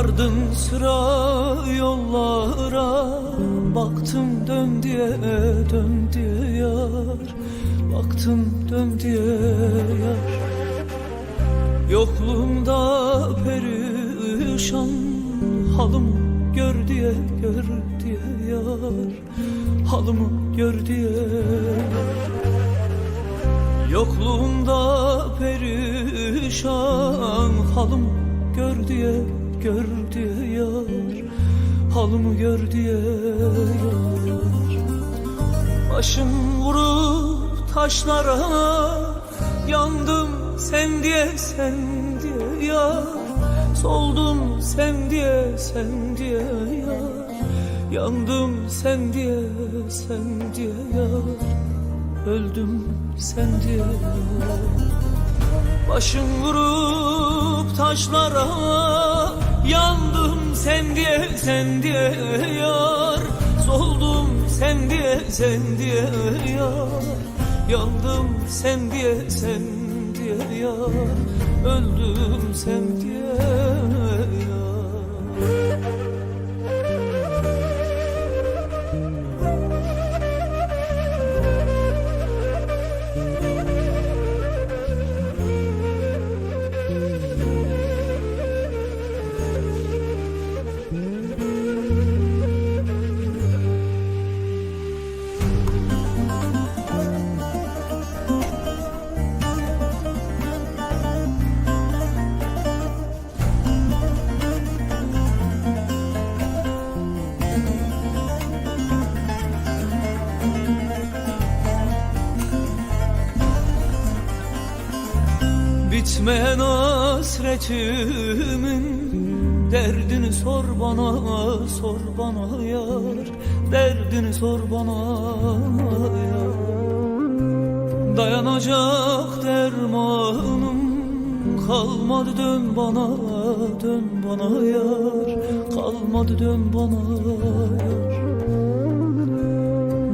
Vardın sıra yollara Baktım dön diye dön diye yar. Baktım dön diye yar. Yokluğumda perişan Halımı gör diye gör diye yar. Halımı gör diye yar. Yokluğumda perişan halımı gör diye gör diye yar Halımı gör diye yar Başım vurup taşlara yandım sen diye sen diye yar Soldum sen diye sen diye yar Yandım sen diye sen diye yar Öldüm sen diye. Başım vurup taşlara sen diye sen diye yar. Soldum sen diye sen diye yar. Yandım sen diye sen diye yar. Öldüm sen diye Bitmeyen hasretimin Derdini sor bana, sor bana yar. Derdini sor bana yar. Dayanacak dermanım Kalmadı dön bana, dön bana yar. Kalmadı dön bana yar.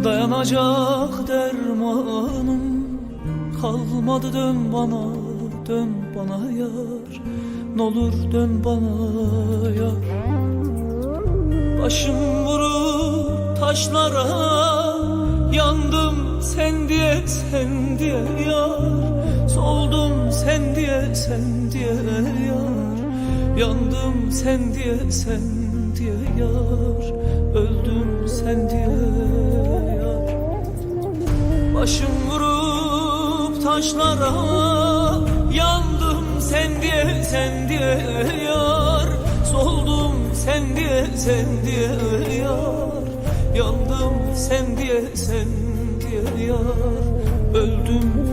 Dayanacak dermanım Kalmadı dön bana, dön bana yar N'olur dön bana yar. Başım vurup taşlara Yandım sen diye sen diye yar. Soldum sen diye sen diye yar. Yandım sen diye sen diye yar. Öldüm sen diye yar. Başım vurup taşlara Yandım sen diye sen diye yar. Soldum sen diye sen diye yar. Yandım sen diye sen diye yar. Öldüm